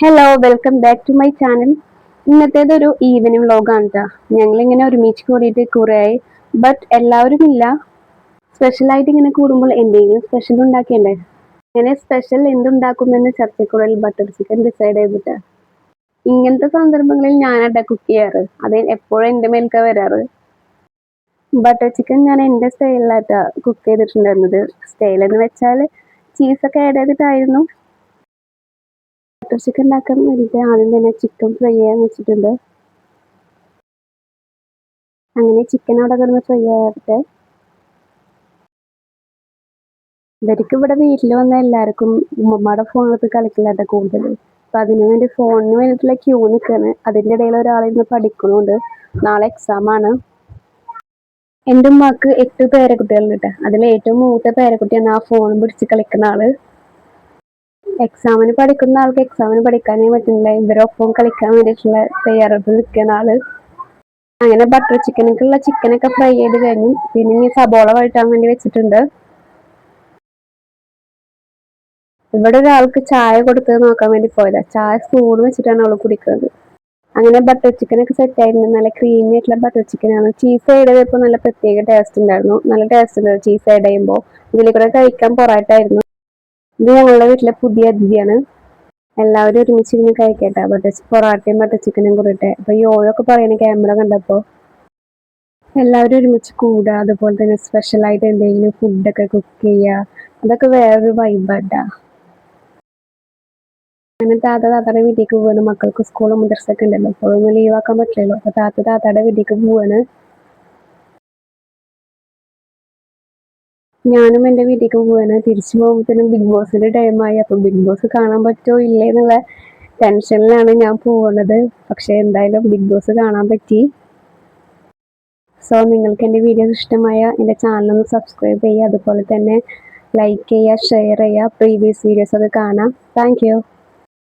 Hello welcome back to my channel ഇന്നത്തേത് ഒരു evening വ്ലോഗാണ് കേട്ടോ ഞങ്ങളിങ്ങനെ ഒരുമിച്ച് കൂടിയിട്ട് കുറേയായി ബട്ട് എല്ലാവരും ഇല്ല. സ്പെഷ്യലായിട്ട് ഇങ്ങനെ കൂടുമ്പോൾ എന്തെങ്കിലും സ്പെഷ്യൽ ഉണ്ടാക്കിയണ്ടേ? ഇങ്ങനെ സ്പെഷ്യൽ എന്തുണ്ടാക്കുമെന്ന് ചർച്ചക്കുള്ളിൽ ബട്ടർ ചിക്കൻ ഡിസൈഡ് ചെയ്തിട്ട്. ഇങ്ങനത്തെ സന്ദർഭങ്ങളിൽ ഞാനവിടെ കുക്ക് ചെയ്യാറ്. അത് എപ്പോഴും എന്റെ മേൽക്ക വരാറ്. ബട്ടർ ചിക്കൻ ഞാൻ എന്റെ സ്റ്റൈലിലായിട്ടാണ് കുക്ക് ചെയ്തിട്ടുണ്ടായിരുന്നത്. സ്റ്റൈലെന്ന് വെച്ചാൽ ചീസൊക്കെ ആഡ് ചെയ്തിട്ടായിരുന്നു. ബട്ടർ ചിക്കൻ ഉണ്ടാക്കാൻ വേണ്ടിയിട്ട് ആദ്യം തന്നെ ചിക്കൻ ഫ്രൈ ചെയ്യാൻ വെച്ചിട്ടുണ്ട്. അങ്ങനെ ചിക്കൻ അവിടെ കിടന്ന് ഫ്രൈ ആയിട്ട് ഇവർക്ക് ഇവിടെ വീട്ടിൽ വന്ന എല്ലാവർക്കും ഉമ്മമ്മയുടെ ഫോണിലത്ത് കളിക്കില്ലാട്ട കൂടുതൽ അപ്പം അതിനു വേണ്ടി ഫോണിന് വേണ്ടിയിട്ടുള്ള ക്യൂ നിൽക്കാണ് അതിന്റെ ഇടയിൽ ഒരാളിരുന്ന് പഠിക്കുന്നുണ്ട്. നാളെ എക്സാം ആണ്. എന്റെ ഉമ്മാക്ക് എട്ട് പേരക്കുട്ടികളുണ്ട് കേട്ടോ. അതിൽ ഏറ്റവും മൂത്ത പേരക്കുട്ടിയാണ് ആ ഫോൺ പിടിച്ച് കളിക്കുന്ന ആൾ. എക്സാമിന് പഠിക്കുന്ന ആൾക്ക് എക്സാമിന് പഠിക്കാനേ പറ്റുന്നില്ല. ഇവരൊപ്പം കളിക്കാൻ വേണ്ടിയിട്ടുള്ള തയ്യാറെടുപ്പ് നിൽക്കുന്ന ആൾ. അങ്ങനെ ബട്ടർ ചിക്കനൊക്കെയുള്ള ചിക്കനൊക്കെ ഫ്രൈ ചെയ്ത് കഴിഞ്ഞു. പിന്നെ ഇനി സബോള വഴറ്റാൻ വേണ്ടി വെച്ചിട്ടുണ്ട്. ഇവിടെ ഒരാൾക്ക് ചായ കൊടുത്തത് നോക്കാൻ വേണ്ടി പോയതാ. ചായ സ്പൂൺ വെച്ചിട്ടാണ് അവൾ കുടിക്കുന്നത്. അങ്ങനെ ബട്ടർ ചിക്കൻ ഒക്കെ സെറ്റ് ആയിരുന്നു. നല്ല ക്രീമി ആയിട്ടുള്ള ബട്ടർ ചിക്കൻ ആണ്. ചീസ് ആഡ് ചെയ്തപ്പോൾ നല്ല പ്രത്യേക ടേസ്റ്റ് ഉണ്ടായിരുന്നു. നല്ല ടേസ്റ്റ് ഉണ്ടായിരുന്നു ചീസ് ആഡ് ചെയ്യുമ്പോൾ ഇതിൽ കൂടെ കഴിക്കാൻ പൊറാട്ടായിരുന്നു ഇത് ഞങ്ങളുടെ വീട്ടിലെ പുതിയ അതിഥിയാണ്. എല്ലാവരും ഒരുമിച്ച് ഇരുന്ന് കഴിക്കട്ടെ. ബട്ടർ പൊറാട്ടയും ബട്ടർ ചിക്കനും കൂടിയിട്ട്. അപ്പൊ യോയൊക്കെ പറയുന്ന ക്യാമറ കണ്ടപ്പോ എല്ലാവരും ഒരുമിച്ച് കൂടുക അതുപോലെ തന്നെ സ്പെഷ്യൽ ആയിട്ട് എന്തെങ്കിലും ഫുഡൊക്കെ കുക്ക് ചെയ്യുക അതൊക്കെ വേറൊരു വൈബാട്ടാ അങ്ങനെ താത്ത താത്തയുടെ വീട്ടിലേക്ക് പോവാണ്. മക്കൾക്ക് സ്കൂളും മദ്രസൊക്കെ ഉണ്ടല്ലോ. അപ്പോൾ ഒന്ന് ലീവാക്കാൻ പറ്റില്ലല്ലോ. അപ്പൊ താത്ത താത്തയുടെ വീട്ടിലേക്ക് പോവാണ്. ഞാനും എന്റെ വീട്ടിലേക്ക് പോവാണ്. തിരിച്ചു പോകുമ്പോഴത്തേനും ബിഗ് ബോസിന്റെ ടൈമായി അപ്പം ബിഗ് ബോസ് കാണാൻ പറ്റുമോ ഇല്ലേ എന്നുള്ള ടെൻഷനിലാണ് ഞാൻ പോകുന്നത്. പക്ഷേ എന്തായാലും ബിഗ് ബോസ് കാണാൻ പറ്റി. സോ നിങ്ങൾക്ക് എന്റെ വീഡിയോസ് ഇഷ്ടമായ എന്റെ ഒന്ന് സബ്സ്ക്രൈബ് ചെയ്യുക. അതുപോലെ തന്നെ ലൈക്ക് ചെയ്യുക ഷെയർ ചെയ്യുക. പ്രീവിയസ് വീഡിയോസ് ഒക്കെ കാണാം. താങ്ക്